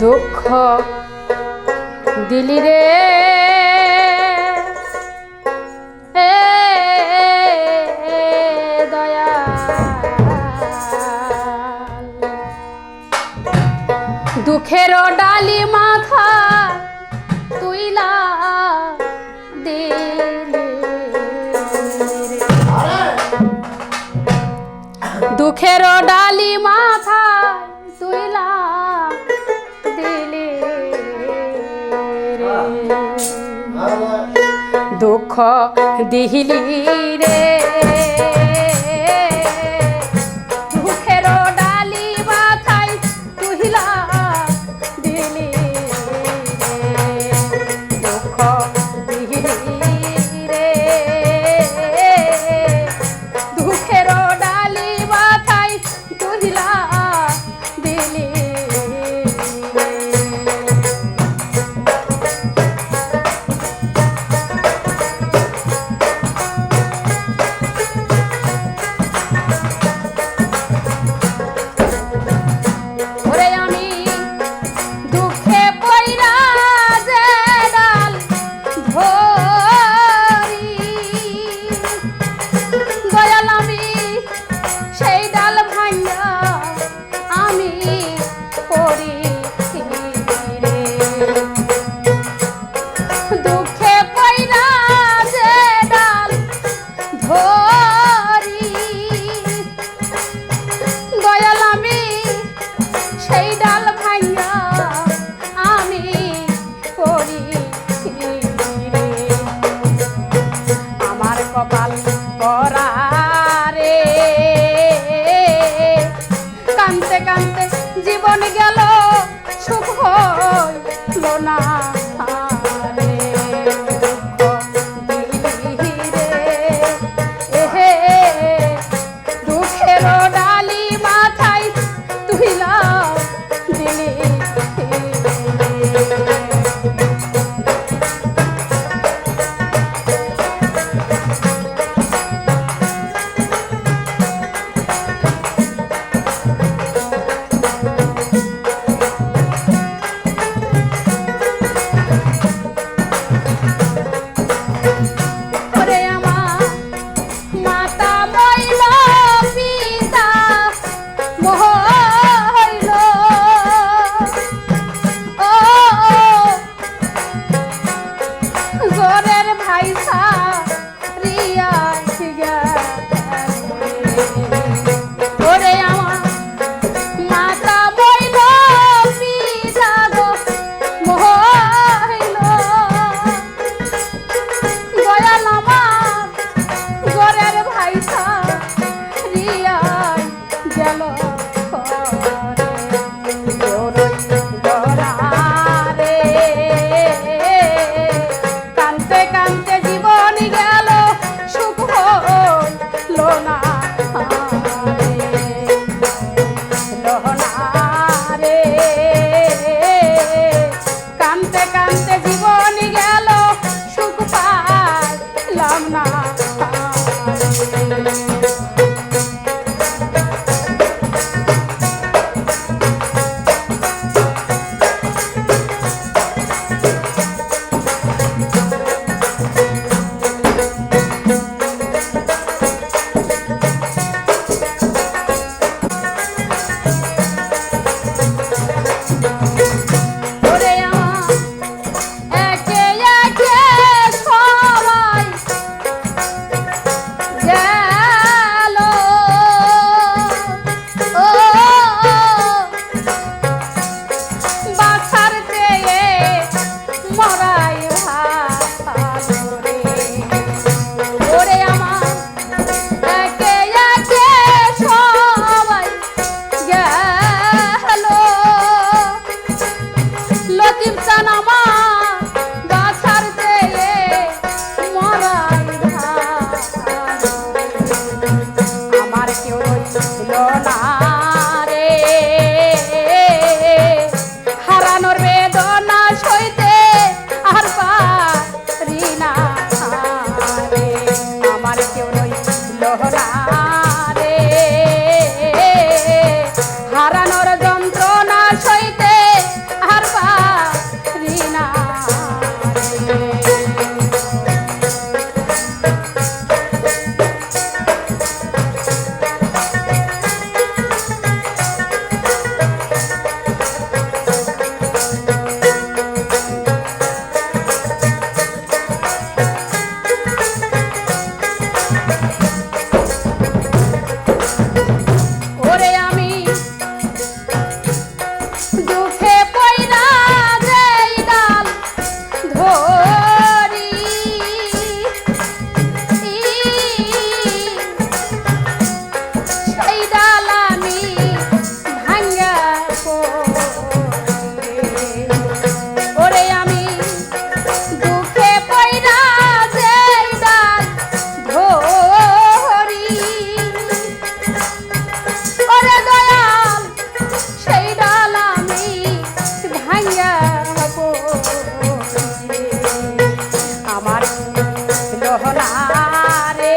দুঃখ দিলি রে। দুঃখের ডালি মাথা তুই দুঃখের ডালি মাথা দুঃখ দিহিলি রে। না the তারে।